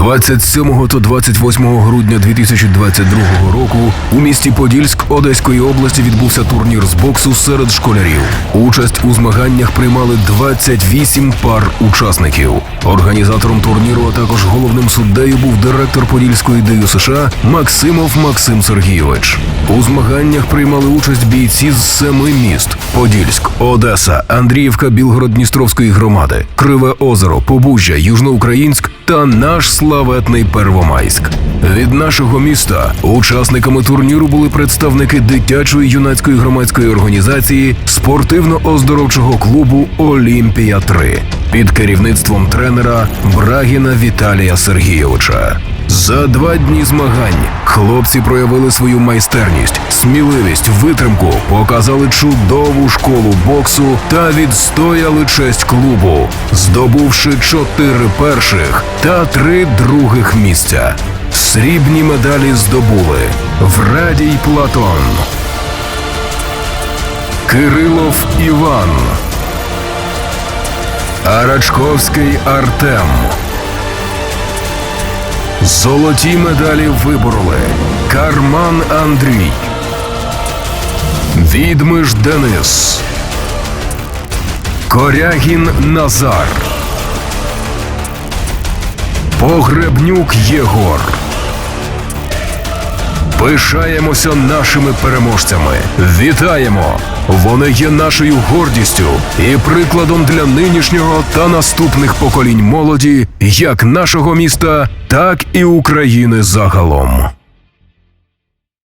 27 та 28 грудня 2022 року у місті Подільськ Одеської області відбувся турнір з боксу серед школярів. Участь у змаганнях приймали 28 пар учасників. Організатором турніру, а також головним суддею був директор Подільської ДЮ США Максимов Максим Сергійович. У змаганнях приймали участь бійці з семи міст: Подільськ, Одеса, Андріївка, Білгород-Дністровської громади, Криве Озеро, Побужжя, Южноукраїнськ та наш славетний Первомайськ. Від нашого міста учасниками турніру були представники дитячої юнацької громадської організації спортивно-оздоровчого клубу Олімпія 3 під керівництвом тренера Брагіна Віталія Сергійовича. За два дні змагань хлопці проявили свою майстерність, сміливість, витримку, показали чудову школу боксу та відстояли честь клубу, здобувши чотири перших та три других місця. Срібні медалі здобули Врадій Платон, Кирилов Іван, Арачковський Артем. Золоті медалі вибороли Карман Андрій, Відмиш Денис, Корягін Назар, Погребнюк Єгор. Пишаємося нашими переможцями. Вітаємо! Вони є нашою гордістю і прикладом для нинішнього та наступних поколінь молоді, як нашого міста, так і України загалом.